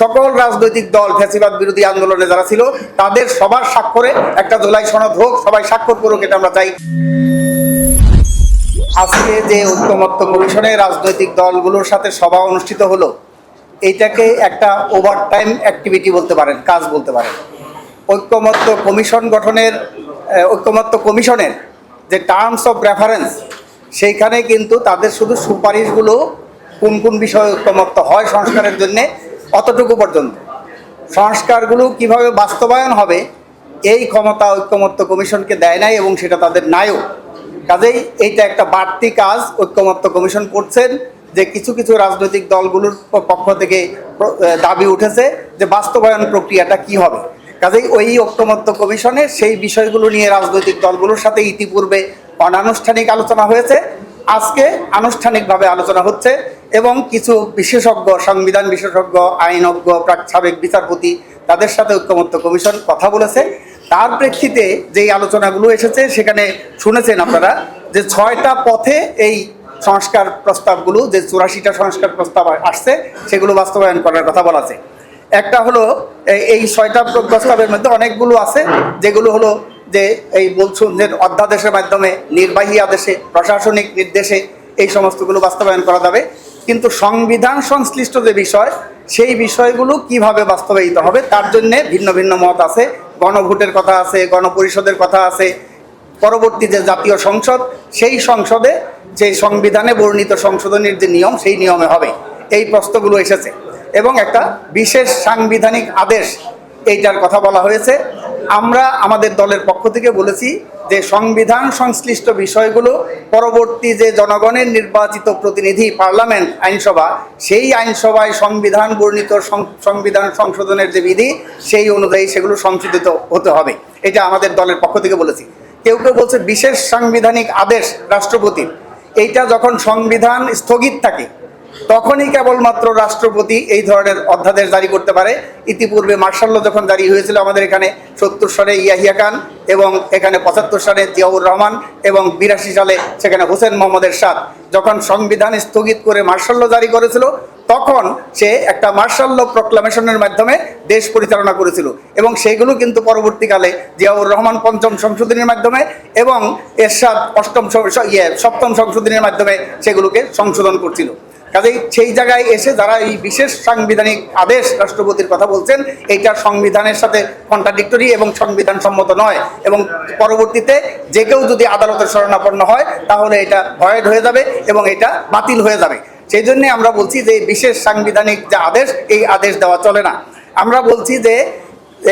সকল রাজনৈতিক দল, ফ্যাসিবাদ বিরোধী আন্দোলনে যারা ছিল, তাদের সবার স্বাক্ষরে একটা জুলাই সনদ হোক, সবাই স্বাক্ষর করুক, এটা আমরা চাই। আজকে যে ঐক্যমত্য কমিশনে রাজনৈতিক দলগুলোর সাথে সভা অনুষ্ঠিত হলো এইটাকে একটা ওভার টাইম অ্যাক্টিভিটি বলতে পারেন, কাজ বলতে পারেন। ঐক্যমত্য কমিশন গঠনের ঐক্যমত্য কমিশনের যে টার্মস অফ রেফারেন্স সেইখানে কিন্তু তাদের শুধু সুপারিশগুলো কোন কোন বিষয়ে ঐক্যমত্য হয় সংস্কারের জন্যে অতটুকু পর্যন্ত। সংস্কারগুলো কীভাবে বাস্তবায়ন হবে, এই ক্ষমতা ঐক্যমত্য কমিশনকে দেয় নাই এবং সেটা তাদের নাইও কাজেই এইটা একটা বাড়তি কাজ ঐক্যমত্য কমিশন করছেন যে কিছু কিছু রাজনৈতিক দলগুলোর পক্ষ থেকে দাবি উঠেছে যে বাস্তবায়ন প্রক্রিয়াটা কি হবে। কাজেই ওই ঐক্যমত্য কমিশনে সেই বিষয়গুলো নিয়ে রাজনৈতিক দলগুলোর সাথে ইতিপূর্বে অনানুষ্ঠানিক আলোচনা হয়েছে। আজকে আনুষ্ঠানিকভাবে আলোচনা হচ্ছে এবং কিছু বিশেষজ্ঞ, সংবিধান বিশেষজ্ঞ, আইনজ্ঞ সাবেক বিচারপতি তাদের সাথে ঐক্যমত্য কমিশন কথা বলেছে। তার প্রেক্ষিতে যেই আলোচনাগুলো এসেছে, সেখানে শুনেছেন আপনারা যে ছয়টা পথে এই সংস্কার প্রস্তাবগুলো, যে চুরাশিটা সংস্কার প্রস্তাব আসছে, সেগুলো বাস্তবায়ন করার কথা বলা আছে। একটা হলো এই- ছয়টা প্র- প্রস্তাবের মধ্যে অনেকগুলো আছে, যেগুলো হলো যে এই বলছুন যে অধ্যাদেশের মাধ্যমে নির্বাহী আদেশে, প্রশাসনিক নির্দেশে এই সমস্তগুলো বাস্তবায়ন করা যাবে। কিন্তু সংবিধান সংশ্লিষ্ট যে বিষয়, সেই বিষয়গুলো কীভাবে বাস্তবায়িত হবে, তার জন্যে ভিন্ন ভিন্ন মত আছে, গণভোটের কথা আছে, গণপরিষদের কথা আছে, পরবর্তী যে জাতীয় সংসদ, সেই সংসদে যে সংবিধানে বর্ণিত সংশোধনের যে নিয়ম, সেই নিয়মে হবে। এই প্রশ্নগুলো এসেছে। এবং একটা বিশেষ সাংবিধানিক আদেশ, এইটার কথা বলা হয়েছে। আমরা আমাদের দলের পক্ষ থেকে বলেছি যে সংবিধান সংশ্লিষ্ট বিষয়গুলো পরবর্তী যে জনগণের নির্বাচিত প্রতিনিধি পার্লামেন্ট, আইনসভা, সেই আইনসভায় সংবিধান বর্ণিত সংবিধান সংশোধনের যে বিধি, সেই অনুযায়ী সেগুলো সংশোধিত হতে হবে। এটা আমাদের দলের পক্ষ থেকে বলেছি। কেউ কেউ বলছে বিশেষ সাংবিধানিক আদেশ রাষ্ট্রপতির। এইটা যখন সংবিধান স্থগিত থাকে তখনই কেবলমাত্র রাষ্ট্রপতি এই ধরনের অধ্যাদেশ জারি করতে পারে। ইতিপূর্বে মার্শাল্য যখন জারি হয়েছিল আমাদের এখানে সত্তর সালে ইয়াহিয়া খান এবং এখানে পঁচাত্তর সালে জিয়াউর রহমান এবং বিরাশি সালে সেখানে হোসেন মোহাম্মদ এরশাদ যখন সংবিধান স্থগিত করে মার্শাল্য জারি করেছিল, তখন সে একটা মার্শাল্য প্রক্লামেশনের মাধ্যমে দেশ পরিচালনা করেছিল এবং সেইগুলো কিন্তু পরবর্তীকালে জিয়াউর রহমান পঞ্চম সংশোধনীর মাধ্যমে এবং এরশাদ অষ্টম ইয়ে সপ্তম সংশোধনীর মাধ্যমে সেগুলোকে সংশোধন করছিল। কাজেই সেই জায়গায় এসে যারা এই বিশেষ সাংবিধানিক আদেশ রাষ্ট্রপতির কথা বলছেন, এইটা সংবিধানের সাথে কন্ট্রাডিক্টরি এবং সংবিধান সম্মত নয়। এবং পরবর্তীতে যে কেউ যদি আদালতের শরণাপন্ন হয়, তাহলে এটা ভয়েড হয়ে যাবে এবং এটা বাতিল হয়ে যাবে। সেই জন্যে আমরা বলছি যে বিশেষ সাংবিধানিক যে আদেশ, এই আদেশ দেওয়া চলে না। আমরা বলছি যে,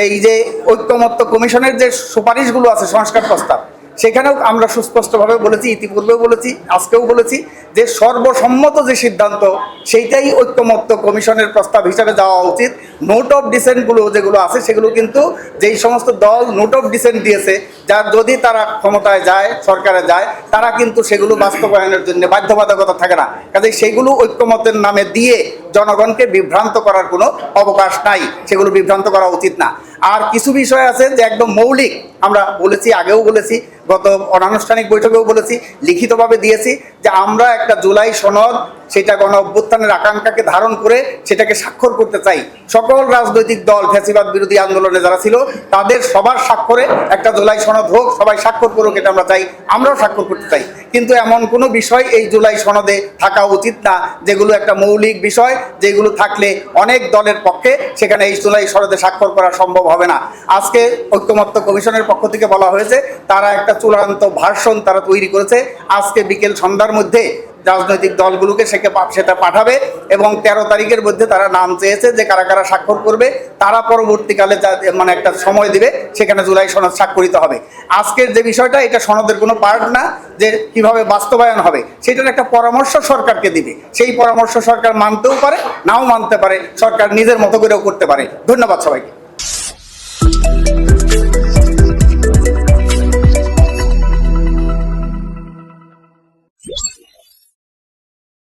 এই যে ঐক্যমত্য কমিশনের যে সুপারিশগুলো আছে, সংস্কার প্রস্তাব সেখানেও আমরা সুস্পষ্টভাবে বলেছি, ইতিপূর্বেও বলেছি, আজকেও বলেছি যে সর্বসম্মত যে সিদ্ধান্ত, সেইটাই ঐক্যমত্য কমিশনের প্রস্তাব হিসাবে যাওয়া উচিত। নোট অফ ডিসেন্টগুলো যেগুলো আছে, সেগুলো কিন্তু যেই সমস্ত দল নোট অফ ডিসেন্ট দিয়েছে, যার যদি তারা ক্ষমতায় যায়, সরকারে যায়, তারা কিন্তু সেগুলো বাস্তবায়নের জন্য বাধ্যবাধকতা থাকে না। কাজে সেগুলো ঐক্যমতের নামে দিয়ে জনগণকে বিভ্রান্ত করার কোনো অবকাশ নাই। সেগুলো বিভ্রান্ত করা উচিত না। আর কিছু বিষয় আছে যে একদম মৌলিক, আমরা বলেছি, আগেও বলেছি, গত অনানুষ্ঠানিক বৈঠকেও বলেছি, লিখিতভাবে দিয়েছি যে আমরা একটা জুলাই সনদ সেটা গণ অভ্যুত্থানের আকাঙ্ক্ষাকে ধারণ করে সেটাকে স্বাক্ষর করতে চাই। সকল রাজনৈতিক দল, ফ্যাসিবাদ বিরোধী আন্দোলনে যারা ছিল, তাদের সবার স্বাক্ষরে একটা জুলাই সনদ হোক, সবাই স্বাক্ষর করুক, এটা আমরা চাই, আমরাও স্বাক্ষর করতে চাই। কিন্তু এমন কোনো বিষয় এই জুলাই সনদে থাকা উচিত না, যেগুলো একটা মৌলিক বিষয়, যেগুলো থাকলে অনেক দলের পক্ষে সেখানে এই জুলাই সনদে স্বাক্ষর করা সম্ভব হবে না। আজকে ঐক্যমত্য কমিশনের পক্ষ থেকে বলা হয়েছে, তারা একটা চূড়ান্ত ভার্সন তারা তৈরি করেছে। আজকে বিকেল সন্ধ্যার মধ্যে রাজনৈতিক দলগুলোকে সেকে সেটা পাঠাবে এবং তেরো তারিখের মধ্যে তারা নাম চেয়েছে যে কারা কারা স্বাক্ষর করবে, তারা পরবর্তীকালে যা মানে একটা সময় দিবে, সেখানে জুলাই সনদ স্বাক্ষরিত হবে। আজকের যে বিষয়টা, এটা সনদের কোনো পার্ট না যে কীভাবে বাস্তবায়ন হবে। সেটার একটা পরামর্শ সরকারকে দিবে। সেই পরামর্শ সরকার মানতেও পারে, নাও মানতে পারে, সরকার নিজের মতো করেও করতে পারে। ধন্যবাদ সবাইকে।